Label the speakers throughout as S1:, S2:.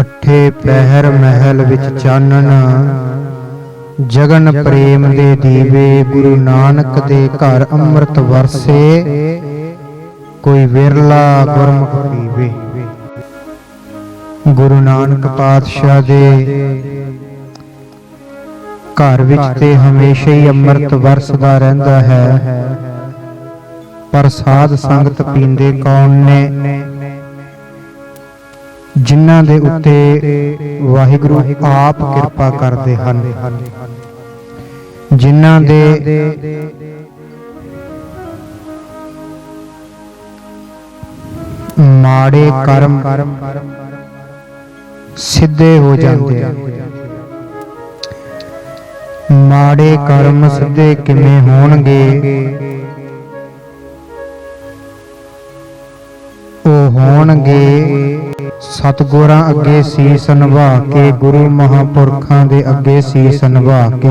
S1: ਅਠੇ ਪਹਿਰ ਮਹਿਲ ਵਿੱਚ ਚਾਨਣ। ਜਗਨ ਪ੍ਰੇਮ ਦੇ ਦੀਵੇ ਗੁਰੂ ਨਾਨਕ ਦੇ ਘਰ ਅੰਮ੍ਰਿਤ ਵਰਸੇ। ਕੋਈ ਵਿਰਲਾ ਗੁਰਮੁਖ ਪੀਵੇ। ਗੁਰੂ ਨਾਨਕ ਪਾਤਸ਼ਾਹ ਦੇ ਘਰ ਵਿੱਚ ਤੇ ਹਮੇਸ਼ਾ ਹੀ ਅੰਮ੍ਰਿਤ ਵਰਸਦਾ ਰਹਿੰਦਾ ਹੈ। ਪਰ ਸੰਗਤ ਪੀਂਦੇ ਕੌਣ ਨੇ? ਜਿਨ੍ਹਾਂ ਦੇ ਉੱਤੇ ਵਾਹਿਗੁਰੂ ਆਪ ਕਿਰਪਾ ਕਰਦੇ ਹਨ। ਜਿਨ੍ਹਾਂ ਦੇ ਮਾੜੇ ਕਰਮ ਸਿੱਧੇ ਹੋ ਜਾਂਦੇ ਆ। ਮਾੜੇ ਕਰਮ ਸਿੱਧੇ ਕਿਵੇਂ ਹੋਣਗੇ? ਉਹ ਹੋਣਗੇ ਸਤਗੁਰਾਂ ਅੱਗੇ ਸੀਸ ਨਵਾ ਕੇ, ਗੁਰੂ ਮਹਾਪੁਰਖਾਂ ਦੇ ਅੱਗੇ ਸੀਸ ਨਵਾ ਕੇ।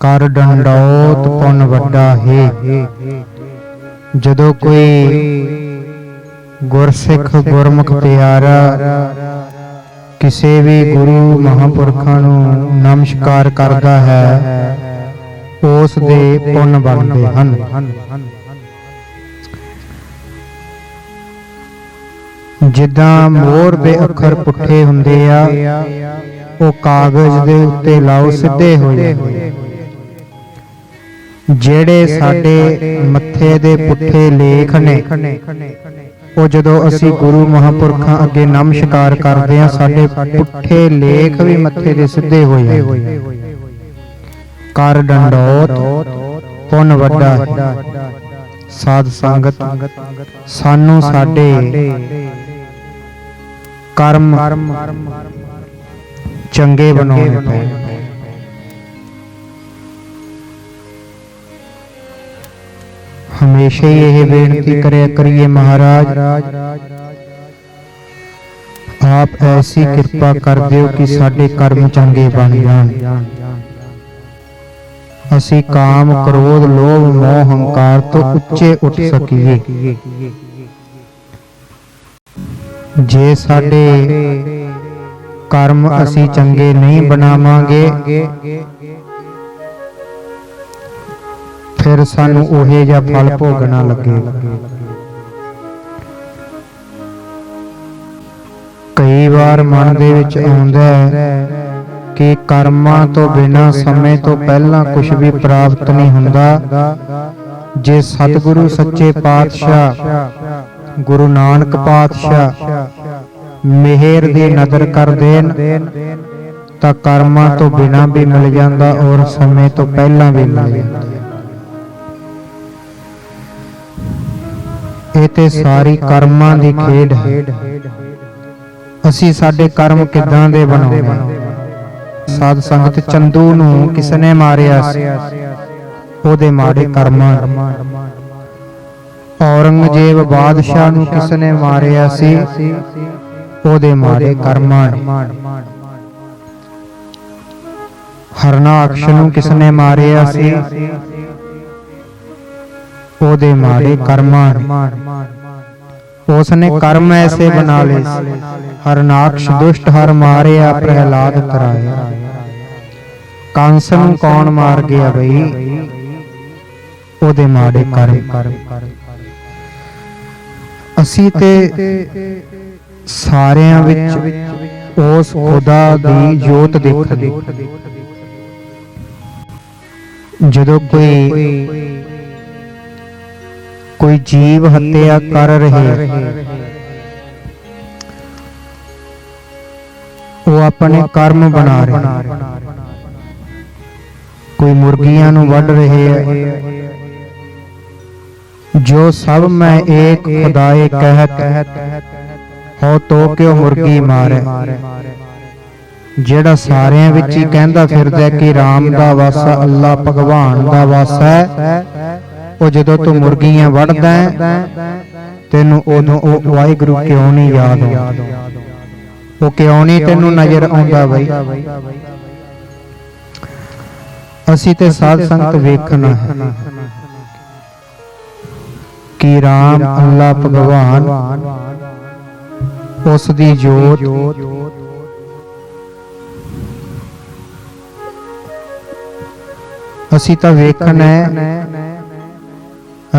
S1: ਕਰ ਡੰਡੌਤ ਪੁੰਨ ਵੱਡਾ ਹੈ। ਜਦੋਂ ਕੋਈ ਗੁਰਸਿੱਖ ਗੁਰਮੁਖ ਪਿਆਰਾ, ਕਿਸੇ ਵੀ ਗੁਰੂ ਮਹਾਪੁਰਖਾਂ ਨੂੰ ਨਮਸਕਾਰ ਕਰਦਾ ਹੈ, ਉਸ ਦੇ ਪੁੰਨ ਬਣਦੇ ਹਨ। ਜਿੱਦਾਂ ਮੋਰ ਦੇ ਅੱਖਰ ਪੁੱਠੇ ਹੁੰਦੇ ਆ ਉਹ ਕਾਗਜ਼ ਦੇ ਉੱਤੇ ਲਾਓ ਸਿੱਧੇ ਹੋ ਜਾਂਦੇ ਆ। ਜਿਹੜੇ ਸਾਡੇ ਮੱਥੇ ਦੇ ਪੁੱਠੇ ਲੇਖ ਨੇ ਉਹ ਜਦੋਂ ਅਸੀਂ ਗੁਰੂ ਮਹਾਪੁਰਖਾਂ ਅੱਗੇ ਨਮਸਕਾਰ ਕਰਦੇ ਹਾਂ ਸਾਡੇ ਪੁੱਠੇ ਲੇਖ ਵੀ ਮੱਥੇ ਦੇ ਸਿੱਧੇ ਹੋ ਜਾਂਦੇ ਕਰ ਡੰਡੋਤ ਪੁੰਨ ਵੱਡਾ। ਸਾਧ ਸੰਗਤ ਸਾਨੂੰ ਸਾਡੇ ਕਰਮ ਚੰਗੇ ਬਣਾਉਣੇ ਪਏ ਹਮੇਸ਼ਾ ਹੀ ਇਹ ਬੇਨਤੀ ਕਰਿਆ ਕਰੀਏ ਮਹਾਰਾਜ ਆਪ ਐਸੀ ਕਿਰਪਾ ਕਰ ਦਿਓ ਕਿ ਸਾਡੇ ਕਰਮ ਚੰਗੇ ਬਣ ਜਾਣ ਅਸੀਂ ਕਾਮ ਕ੍ਰੋਧ ਲੋਭ ਮੋਹ ਹੰਕਾਰ ਤੋਂ ਉੱਚੇ ਉੱਠ ਸਕੀਏ ਜੇ ਸਾਡੇ ਕਰਮ ਅਸੀਂ ਚੰਗੇ ਨਹੀਂ ਬਣਾਵਾਂਗੇ, ਫਿਰ ਸਾਨੂੰ ਉਹੇ ਜਿਹਾ ਫਲ ਭੋਗਣਾ ਲੱਗੇਗਾ ਕਈ ਵਾਰ ਮਨ ਦੇ ਵਿੱਚ ਆਉਂਦਾ ਹੈ ਕਿ ਕਰਮਾਂ ਤੋਂ ਬਿਨਾ ਸਮੇਂ ਤੋਂ ਪਹਿਲਾਂ ਕੁਝ ਵੀ ਪ੍ਰਾਪਤ ਨਹੀਂ ਹੁੰਦਾ। ਜੇ ਸਤਿਗੁਰੂ ਸੱਚੇ ਪਾਤਸ਼ਾਹ ਗੁਰੂ ਨਾਨਕ ਪਾਤਸ਼ਾਹ ਮਿਹਰ ਦੀ ਨਜ਼ਰ ਕਰ ਦੇਣ, ਤਾਂ ਕਰਮਾਂ ਤੋਂ ਬਿਨਾ ਵੀ ਮਿਲ ਜਾਂਦਾ ਔਰ ਸਮੇਂ ਤੋਂ ਪਹਿਲਾਂ ਵੀ ਮਿਲ ਜਾਂਦਾ। ਇਹ ਤੇ ਸਾਰੀ ਕਰਮਾਂ ਦੀ ਖੇਡ ਹੈ। ਅਸੀਂ ਸਾਡੇ ਕਰਮ ਕਿਦਾਂ ਦੇ ਬਣਾਉਣੇ? ਸਾਧ ਸੰਗਤ ਚੰਦੂ ਨੂੰ ਕਿਸਨੇ ਮਾਰਿਆ ਸੀ? ਉਹਦੇ ਮਾੜੇ ਕਰਮਾਂ ਔਰੰਗਜ਼ੇਬ ਬਾਦਸ਼ਾਹ ਨੂੰ ਕਿਸ ਨੇ ਮਾਰਿਆ ਸੀ? ਉਹਦੇ ਮਾੜੇ ਕਰਮਾਂ ਹਰਨਾਕਸ਼ ਨੂੰ ਕਿਸ ਨੇ ਮਾਰਿਆ ਸੀ? ਉਹਦੇ ਮਾੜੇ ਕਰਮਾਂ ਉਸ ਨੇ। ਕਰਮ ਐਸੇ ਬਣਾ ਲਏ। ਹਰਨਾਕਸ਼ ਦੁਸ਼ਟ ਹਰ ਮਾਰਿਆ ਪ੍ਰਹਿਲਾਦ ਤਰਾਇਆ ਕੰਸ ਨੂੰ ਕੌਣ ਮਾਰ ਗਿਆ ਬਈ? ਉਹਦੇ ਮਾੜੇ ਕਰਮ। ਅਸੀਂ ਤੇ ਸਾਰਿਆਂ ਵਿੱਚ ਉਸ ਖੁਦਾ ਦੀ ਜੋਤ ਦੇਖਦੇ। ਜਦੋਂ ਕੋਈ ਕੋਈ ਜੀਵ ਹੱਤਿਆ ਕਰ ਰਹੇ, ਉਹ ਆਪਣੇ ਕਰਮ ਬਣਾ ਰਹੇ। ਕੋਈ ਮੁਰਗੀਆਂ ਨੂੰ ਵੱਢ ਰਹੇ ਹੈ ਜੋ ਸਭ ਮੈਂ ਏਕ ਖੁਦਾਏ ਕਹਿਤ, ਹੋ ਤੋ ਕਿਉ ਮੁਰਗੀ ਮਾਰੇ? ਜਿਹੜਾ ਸਾਰਿਆਂ ਵਿੱਚ ਹੀ ਕਹਿੰਦਾ ਫਿਰਦਾ ਕਿ RAM ਦਾ ਵਾਸਾ ਅੱਲਾ ਭਗਵਾਨ ਦਾ ਵਾਸਾ ਹੈ, ਉਹ ਜਦੋਂ ਤੂੰ ਮੁਰਗੀਆਂ ਵੜਦਾ ਤੈਨੂੰ ਉਦੋਂ ਉਹ ਵਾਹਿਗੁਰੂ ਕਿਉਂ ਨਹੀਂ ਯਾਦ ਆਉਂਦਾ? ਉਹ ਕਿਉਂ ਨਹੀਂ ਤੈਨੂੰ ਨਜ਼ਰ ਆਉਂਦਾ ਬਈ? ਅਸੀਂ ਤੇ ਸਾਧ ਸੰਗਤ ਵੇਖਣਾ ਹੈ। ਕਿ RAM ਅੱਲਾ ਭਗਵਾਨ? ਉਸ ਦੀ ਜੋਤ। ਅਸੀਂ ਤਾਂ ਵੇਖਣਾ ਹੈ,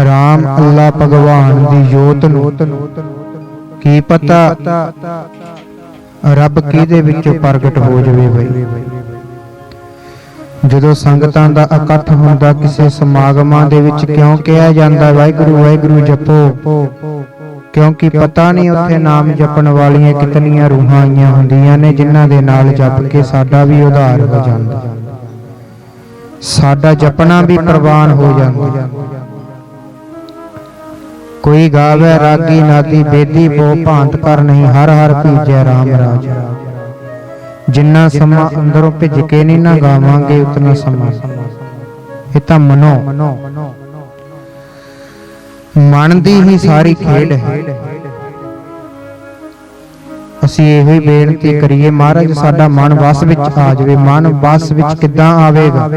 S1: ਰਾਮ, ਅੱਲਾ ਭਗਵਾਨ ਦੀ ਜੋਤ ਨੂੰ। ਕੀ ਪਤਾ, ਰੱਬ ਕਿਹਦੇ ਵਿੱਚੋਂ ਪ੍ਰਗਟ ਹੋ ਜਾਵੇ ਬਈ? ਜਦੋਂ ਸੰਗਤਾਂ ਦਾ ਇਕੱਠ ਹੁੰਦਾ ਕਿਸੇ ਸਮਾਗਮਾਂ ਦੇ ਵਿੱਚ ਕਿਉਂ ਕਿਹਾ ਜਾਂਦਾ, ਵਾਹਿਗੁਰੂ ਵਾਹਿਗੁਰੂ ਜਪੋ। ਕਿਉਂਕਿ ਪਤਾ ਨਹੀਂ ਉੱਥੇ ਨਾਮ ਜਪਣ ਵਾਲੀਆਂ ਕਿਤਨੀਆਂ ਰੂਹਾਂ ਆਈਆਂ ਹੁੰਦੀਆਂ ਨੇ ਜਿਨ੍ਹਾਂ ਦੇ ਨਾਲ ਜਪ ਕੇ ਸਾਡਾ ਵੀ ਉਧਾਰ ਹੋ ਜਾਂਦਾ। ਸਾਡਾ ਜਪਣਾ ਵੀ ਪ੍ਰਵਾਨ ਹੋ ਜਾਂਦਾ। ਕੋਈ ਗਾਵੇ, ਰਾਗੀ, ਨਾਦੀ, ਬੇਦੀ, ਬੋ, ਭਾਂਤ ਕਰ ਨਹੀਂ ਹਰ ਹਰ ਭੀਜੈ RAM ਰਾਜ। ਜਿੰਨਾ ਸਮਾਂ ਅੰਦਰੋਂ ਭਿੱਜ ਕੇ ਨਹੀਂ ਨਾ ਗਾਵਾਂਗੇ ਉਤਨਾ ਸਮਾਂ। ਇਹ ਤਾਂ ਮਨੋ। ਮਨ। ਦੀ ਹੀ ਸਾਰੀ ਖੇਡ ਹੈ। ਅਸੀਂ ਇਹੋ ਹੀ ਬੇਨਤੀ ਕਰੀਏ ਮਹਾਰਾਜ ਸਾਡਾ ਮਨ ਵਸ ਵਿੱਚ ਆ ਜਾਵੇ। ਮਨ ਵਸ ਵਿੱਚ ਕਿੱਦਾਂ ਆਵੇਗਾ?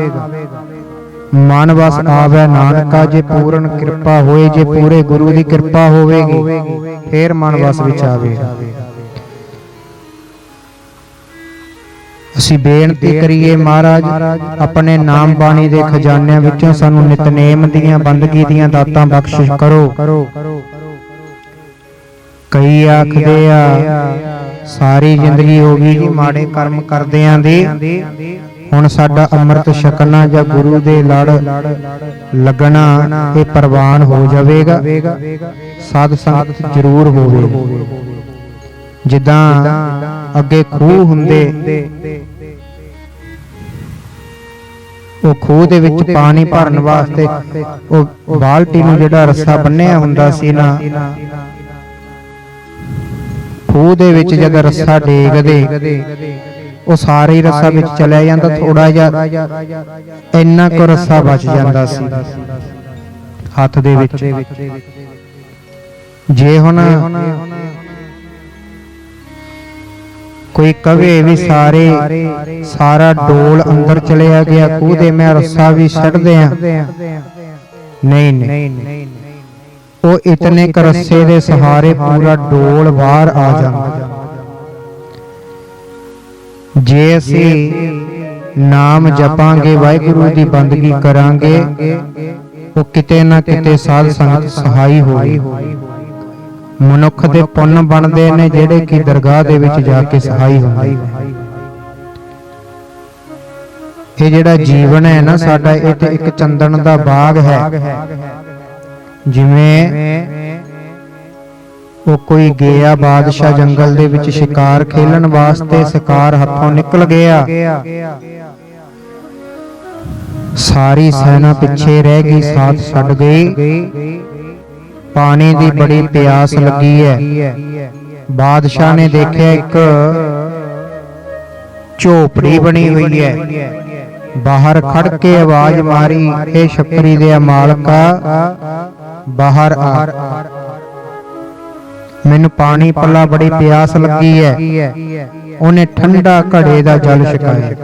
S1: ਮਨ ਵਸ ਆਵੇ ਨਾਨਕਾ ਜੇ ਪੂਰਨ ਕਿਰਪਾ ਹੋਏ ਜੇ ਪੂਰੇ ਗੁਰੂ ਦੀ ਕਿਰਪਾ ਹੋਵੇਗੀ ਫੇਰ ਮਨ ਵਸ ਵਿੱਚ ਆਵੇਗਾ। ਅਸੀਂ ਬੇਨਤੀ ਕਰੀਏ ਮਹਾਰਾਜ, ਆਪਣੇ ਨਾਮ ਬਾਣੀ ਦੇ ਖਜ਼ਾਨਿਆਂ ਵਿੱਚੋਂ ਸਾਨੂੰ ਨਿਤਨੇਮ ਦੀਆਂ ਬੰਦਗੀ ਦੀਆਂ ਦਾਤਾਂ ਬਖਸ਼ਿਸ਼ ਕਰੋ। ਕਈ ਆਖਦੇ ਆ, ਸਾਰੀ ਜ਼ਿੰਦਗੀ ਹੋ ਗਈ ਜੀ, ਮਾੜੇ ਕਰਮ ਕਰਦਿਆਂ ਦੀ। ਹੁਣ ਸਾਡਾ ਅੰਮ੍ਰਿਤ ਛਕਣਾ ਜਾਂ ਗੁਰੂ ਦੇ ਲੜ ਲੱਗਣਾ, ਇਹ ਪ੍ਰਵਾਨ ਹੋ ਜਾਵੇਗਾ। ਸਾਧ ਸੰਗਤ ਜ਼ਰੂਰ ਹੋਵੇ। ਜਿੱਦਾਂ ਅੱਗੇ ਖੂਹ ਹੁੰਦੇ, ਉਹ ਖੂਹ ਦੇ ਵਿੱਚ ਪਾਣੀ ਭਰਨ ਵਾਸਤੇ ਉਹ ਬਾਲਟੀ ਨੂੰ ਜਿਹੜਾ ਰੱਸਾ ਬੰਨਿਆ ਹੁੰਦਾ ਸੀ ਨਾ, ਖੂਹ ਦੇ ਵਿੱਚ ਜਦ ਰੱਸਾ ਡੇਗਦੇ, ਉਹ ਸਾਰੇ ਹੀ ਰੱਸਾ ਵਿੱਚ ਚਲਿਆ ਜਾਂਦਾ ਥੋੜਾ ਜਿਹਾ ਇੰਨਾ ਕੁ ਰੱਸਾ ਬਚ ਜਾਂਦਾ ਸੀ। ਹੱਥ ਦੇ ਵਿੱਚ। ਜੇ ਹੁਣ ਕੋਈ ਕਵੇ ਵੀ ਸਾਰੇ ਸਾਰਾ ਡੋਲ ਅੰਦਰ ਚਲਿਆ ਗਿਆ ਖੂਹ ਦੇ ਮੈਂ ਰੱਸਾ ਵੀ ਛੱਡਦੇ ਆ ਨਹੀਂ ਨਹੀਂ। ਉਹ ਇਤਨੇ ਕ ਰੱਸੇ ਦੇ ਸਹਾਰੇ ਪੂਰਾ ਡੋਲ ਬਾਹਰ ਆ ਜਾਂਦਾ। ਜੇ ਅਸੀਂ ਨਾਮ ਜਪਾਂਗੇ ਵਾਹਿਗੁਰੂ ਦੀ ਬੰਦਗੀ ਕਰਾਂਗੇ ਉਹ ਕਿਤੇ ਨਾ ਕਿਤੇ ਸਾਧ ਸੰਗਤ ਸਹਾਈ ਹੋਈ ਮਨੁੱਖ ਦੇ ਪੁੰਨ ਬਣਦੇ ਨੇ ਜਿਹੜੇ ਕਿ ਦਰਗਾਹ ਦੇ ਵਿੱਚ ਜਾ ਕੇ ਸਹਾਈ ਹੁੰਦੇ ਇਹ ਜਿਹੜਾ ਜੀਵਨ ਹੈ ਨਾ ਸਾਡਾ ਇਹ ਤੇ ਇੱਕ ਚੰਦਨ ਦਾ ਬਾਗ ਹੈ। ਜਿਵੇਂ ਉਹ ਕੋਈ ਗਿਆ ਬਾਦਸ਼ਾਹ ਜੰਗਲ ਦੇ ਵਿੱਚ ਸ਼ਿਕਾਰ ਖੇਲਣ ਵਾਸਤੇ ਸ਼ਿਕਾਰ ਹੱਥੋਂ ਨਿਕਲ ਗਿਆ। ਸਾਰੀ ਸੈਨਾ ਪਿੱਛੇ ਰਹਿ ਗਈ ਸਾਥ ਛੱਡ ਗਈ। ਪਾਣੀ ਦੀ ਬੜੀ ਪਿਆਸ ਲੱਗੀ ਹੈ। ਬਾਦਸ਼ਾਹ ਨੇ ਦੇਖਿਆ ਇੱਕ ਝੋਪੜੀ ਬਣੀ ਹੋਈ ਹੈ। ਬਾਹਰ ਖੜ ਕੇ ਆਵਾਜ਼ ਮਾਰੀ ਇਹ ਛੱਪਰੀ ਦੇ ਮਾਲਕਾ ਬਾਹਰ ਆ। ਮੈਨੂੰ ਪਾਣੀ ਪੱਲਾ ਬੜੀ ਪਿਆਸ ਲੱਗੀ ਹੈ। ਉਹਨੇ ਠੰਡਾ ਘੜੇ ਦਾ ਜਲ ਛਕਾਇਆ।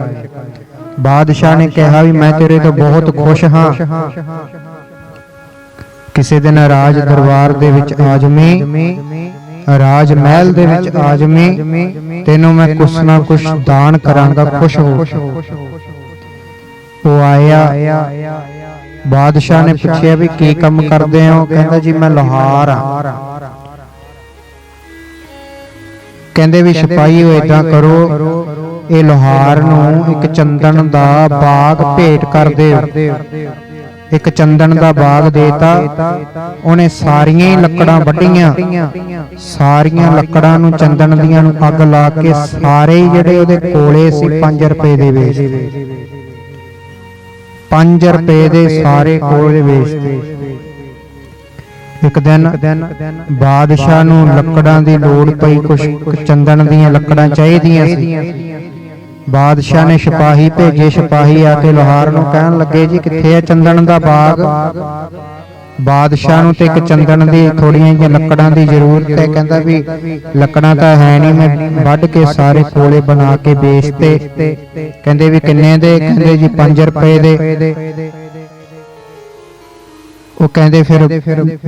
S1: ਬਾਦਸ਼ਾਹ ਨੇ ਕਿਹਾ ਵੀ ਮੈਂ ਤੇਰੇ ਤੋਂ ਬਹੁਤ ਖੁਸ਼ ਹਾਂ। ਕਿਸੇ ਦਿਨ ਰਾਜ ਦਰਬਾਰ ਦੇ ਵਿੱਚ ਆਜਮੀ, ਰਾਜ ਮਹਿਲ ਦੇ ਵਿੱਚ ਆਜਮੀ, ਤੈਨੂੰ ਮੈਂ ਕੁਛ ਨਾ ਕੁਛ ਦਾਨ ਕਰਾਂਗਾ ਖੁਸ਼ ਹੋ। ਉਹ ਆਇਆ। ਬਾਦਸ਼ਾਹ ਨੇ ਪੁੱਛਿਆ ਵੀ ਕੀ ਕੰਮ ਕਰਦੇ ਹੋ? ਕਹਿੰਦਾ ਜੀ, ਮੈਂ ਲੋਹਾਰ ਆ। ਕਹਿੰਦੇ ਵੀ ਸਿਪਾਹੀ ਹੋ ਇਦਾਂ ਕਰੋ, ਇਹ ਲੋਹਾਰ ਨੂੰ ਇੱਕ ਚੰਦਨ ਦਾ ਬਾਗ ਭੇਟ ਕਰ ਦਿਓ। ਇੱਕ ਚੰਦਨ ਦਾ ਬਾਗ ਦੇਤਾ। ਉਹਨੇ ਸਾਰੀਆਂ ਹੀ ਲੱਕੜਾਂ ਵੱਢੀਆਂ। ਸਾਰੀਆਂ ਲੱਕੜਾਂ ਨੂੰ ਚੰਦਨ ਦੀਆਂ ਨੂੰ ਅੱਗ ਲਾ ਕੇ ਸਾਰੇ ਜਿਹੜੇ ਉਹਦੇ ਕੋਲੇ ਸੀ 5 ਰੁਪਏ ਦੇ ਵੇਚ 5 ਰੁਪਏ ਦੇ ਸਾਰੇ ਕੋਲੇ ਵੇਚਦੇ ਇੱਕ ਦਿਨ ਬਾਦਸ਼ਾਹ ਨੂੰ ਲੱਕੜਾਂ ਦੀ ਲੋੜ ਪਈ ਕੁਝ ਚੰਦਨ ਦੀਆਂ ਲੱਕੜਾਂ ਚਾਹੀਦੀਆਂ ਸੀ। ਬਾਦਸ਼ਾਹ ਨੇ ਸਿਪਾਹੀ ਭੇਜੇ, ਸਿਪਾਹੀ ਆ ਕੇ ਲੋਹਾਰ ਨੂੰ ਕਹਿਣ ਲੱਗੇ ਜੀ, ਕਿੱਥੇ ਹੈ ਚੰਦਨ ਦਾ ਬਾਗ? ਬਾਦਸ਼ਾਹ ਨੂੰ ਤੇ ਇੱਕ ਚੰਦਨ ਦੀ ਥੋੜੀਆਂ ਜਿਹੀਆਂ ਲੱਕੜਾਂ ਦੀ ਜ਼ਰੂਰਤ ਹੈ। ਕਹਿੰਦਾ ਵੀ ਲੱਕੜਾਂ ਤਾਂ ਹੈ ਨਹੀਂ, ਮੈਂ ਵੱਢ ਕੇ ਸਾਰੇ ਕੋਲੇ ਬਣਾ ਕੇ ਵੇਚਤੇ ਕਹਿੰਦੇ ਵੀ ਕਿੰਨੇ ਦੇ? ਕਹਿੰਦੇ ਜੀ 5 ਰੁਪਏ ਦੇ। ਉਹ ਕਹਿੰਦੇ ਫਿਰ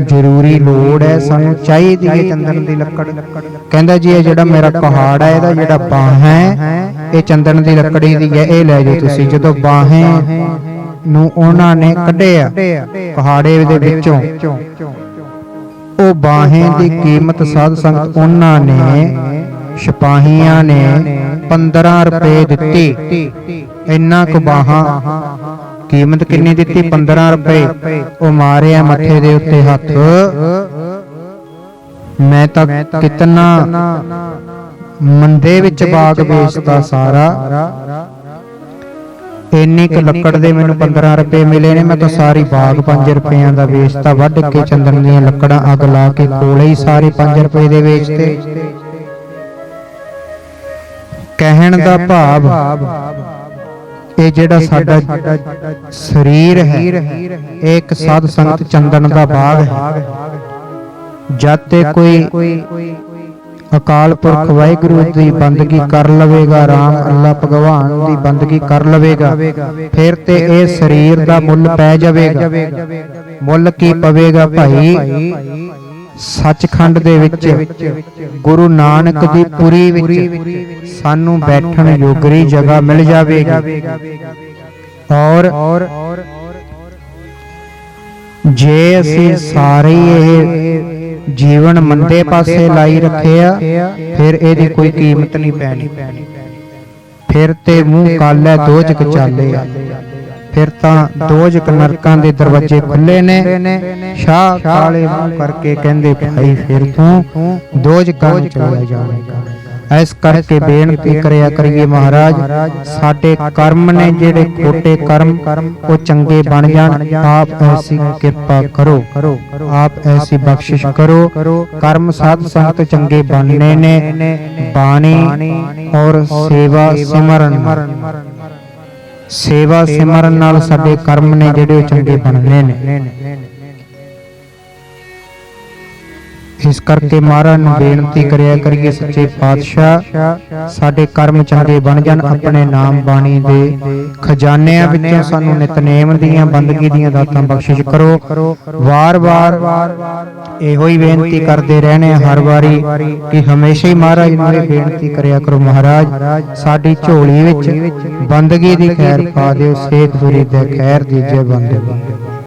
S1: ਜ਼ਰੂਰੀ ਲੋੜ ਹੈ ਸਾਨੂੰ ਚਾਹੀਦੀ ਹੈ ਚੰਦਨ ਦੀ ਲੱਕੜ। ਕਹਿੰਦਾ ਜੀ ਇਹ ਜਿਹੜਾ ਮੇਰਾ ਪਹਾੜ ਹੈ ਇਹਦਾ ਜਿਹੜਾ ਬਾਹ ਹੈ ਇਹ ਚੰਦਨ ਦੀ ਲੱਕੜੀ ਦੀ ਹੈ ਇਹ ਲੈ ਜਾਓ ਤੁਸੀਂ ਜਦੋਂ ਬਾਹੇ ਨੂੰ ਉਹਨਾਂ ਨੇ ਕੱਢਿਆ ਪਹਾੜੇ ਦੇ ਵਿੱਚੋਂ। ਉਹ ਬਾਹੇ ਦੀ ਕੀਮਤ ਸਾਧ ਸੰਗਤ ਉਹਨਾਂ ਨੇ ਸਿਪਾਹੀਆਂ ਨੇ 15 ਰੁਪਏ ਦਿੱਤੀ। ਇੰਨਾ ਕੁ ਬਾਹਾਂ ਕੀਮਤ ਕਿੰਨੀ ਦਿੱਤੀ? 15 ਰੁਪਏ। ਉਹ ਮਾਰਿਆ ਮੱਥੇ ਦੇ ਉੱਤੇ ਹੱਥ। ਮੈਂ ਤਾਂ ਕਿਤਨਾ ਮੰਦੇ ਵਿੱਚ ਬਾਗ ਵੇਚਦਾ ਸਾਰਾ। ਇੰਨੀ ਕੁ ਲੱਕੜ ਦੇ ਮੈਨੂੰ 15 ਰੁਪਏ ਮਿਲੇ ਨੇ, ਮੈਂ ਤਾਂ ਸਾਰੀ ਬਾਗ 5 ਰੁਪਈਆਂ ਦਾ ਵੇਚਤਾ। ਵੱਢ ਕੇ ਚੰਦਨ ਦੀਆਂ ਲੱਕੜਾਂ ਅੱਗ ਲਾ ਕੇ ਕੋਲੇ ਹੀ ਸਾਰੇ 5 ਰੁਪਏ ਦੇ ਵੇਚਤੇ। ਕਹਿਣ ਦਾ ਭਾਵ ਇਹ ਜਿਹੜਾ ਸਾਡਾ ਸਰੀਰ ਹੈ ਇਹ ਇੱਕ ਸਾਧ ਸੰਗਤ ਚੰਦਨ ਦਾ ਬਾਗ ਹੈ। ਜਦ ਤੇ ਕੋਈ ਅਕਾਲ ਪੁਰਖ ਵਾਹਿਗੁਰੂ ਦੀ ਬੰਦਗੀ ਕਰ ਲਵੇਗਾ ਰਾਮ ਅੱਲਾ ਭਗਵਾਨ ਦੀ ਬੰਦਗੀ ਕਰ ਲਵੇਗਾ। ਫਿਰ ਤੇ ਇਹ ਸਰੀਰ ਦਾ ਮੁੱਲ ਪੈ ਜਾਵੇਗਾ। ਮੁੱਲ ਕੀ ਪਵੇਗਾ ਭਾਈ? ਸੱਚਖੰਡ ਦੇ ਵਿੱਚ ਗੁਰੂ ਨਾਨਕ ਦੀ ਪੁਰੀ ਵਿੱਚ ਸਾਨੂੰ ਬੈਠਣ ਯੋਗਰੀ ਜਗ੍ਹਾ ਮਿਲ ਜਾਵੇਗੀ। ਔਰ ਜੇ ਅਸੀਂ ਸਾਰੇ ਇਹ ਜੀਵਨ ਮੰਦੇ ਪਾਸੇ ਲਾਈ ਰੱਖਿਆ, ਫਿਰ ਇਹਦੀ ਕੋਈ ਕੀਮਤ ਨਹੀਂ ਪੈਣੀ। ਫਿਰ ਤੇ ਮੂੰਹ ਕਾਲਾ ਦੋਜਕ ਚਾਲੇ ਆ। ਫਿਰ ਤਾਂ ਦੋਜਕ ਨਰਕਾਂ ਦੇ ਦਰਵਾਜ਼ੇ ਖੁੱਲੇ ਨੇ। ਸ਼ਾਹ ਕਾਲੇ ਮੂੰਹ ਕਰਕੇ ਕਹਿੰਦੇ, ਭਾਈ, ਫਿਰ ਤੂੰ ਦੋਜਕਾਂ ਨੂੰ ਚਲਿਆ ਜਾਵੇਂਗਾ। ਇਸ ਕਰਕੇ ਬੇਨਤੀ ਕਰਿਆ ਕਰੀਏ ਮਹਾਰਾਜ, ਸਾਡੇ ਕਰਮ ਨੇ ਜਿਹੜੇ ਖੋਟੇ ਕਰਮ, ਉਹ ਚੰਗੇ ਬਣ ਜਾਣ। ਆਪ ਐਸੀ ਕਿਰਪਾ ਕਰੋ, ਆਪ ਐਸੀ ਬਖਸ਼ਿਸ਼ ਕਰੋ। ਕਰਮ ਸਾਧ ਸੰਗਤ ਚੰਗੇ ਬਣਨੇ ਨੇ। ਬਾਣੀ ਔਰ ਸੇਵਾ ਸਿਮਰਨ ਸੇਵਾ ਸਿਮਰਨ ਨਾਲ ਸਾਡੇ ਕਰਮ ਨੇ ਜਿਹੜੇ ਉਹ ਚੰਗੇ ਬਣਨੇ ਨੇ। ਇਸ ਕਰਕੇ ਮਹਾਰਾਜ ਨੂੰ ਬੇਨਤੀ ਕਰਿਆ ਕਰੀਏ ਸੱਚੇ ਪਾਤਸ਼ਾਹ, ਸਾਡੇ ਕਰਮ ਚੰਗੇ ਬਣ ਜਾਣ, ਆਪਣੇ ਨਾਮ ਬਾਣੀ ਦੇ ਖਜ਼ਾਨਿਆਂ ਵਿੱਚੋਂ ਸਾਨੂੰ ਨਿਤਨੇਮ ਦੀਆਂ, ਬੰਦਗੀ ਦੀਆਂ ਦਾਤਾਂ ਬਖਸ਼ਿਸ਼ ਕਰੋ। ਵਾਰ-ਵਾਰ ਇਹੋ ਹੀ ਬੇਨਤੀ ਕਰਦੇ ਰਹਿਣੇ ਹਰ ਵਾਰੀ ਕਿ ਹਮੇਸ਼ਾ ਹੀ ਮਹਾਰਾਜ ਨੂੰ ਇਹ ਬੇਨਤੀ ਕਰਿਆ ਕਰੋ ਮਹਾਰਾਜ, ਸਾਡੀ ਝੋਲੀ ਵਿੱਚ ਬੰਦਗੀ ਦੀ ਖੈਰ ਪਾ ਦਿਓ ਸੇਖ ਫਰੀਦ ਦੇ ਖੈਰ ਦੀਜੇ ਬੰਦੇ